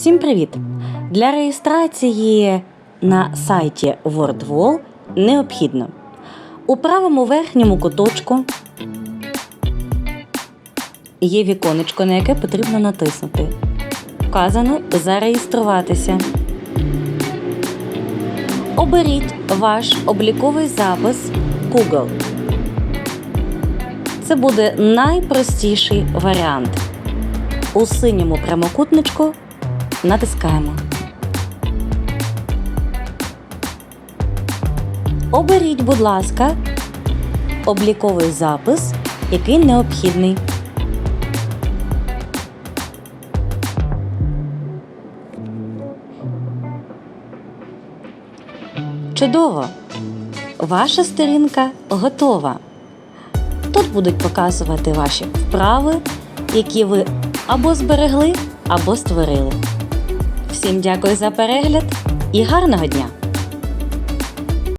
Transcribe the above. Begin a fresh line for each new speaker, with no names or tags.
Всім привіт! Для реєстрації на сайті WordWall необхідно у правому верхньому куточку є віконечко, на яке потрібно натиснути. Вказано Зареєструватися. Оберіть ваш обліковий запис Google. Це буде найпростіший варіант. У синьому прямокутничку натискаємо. Оберіть, будь ласка, обліковий запис, який необхідний. Чудово! Ваша сторінка готова. Тут будуть показувати ваші вправи, які ви або зберегли, або створили. Всім дякую за перегляд і гарного дня!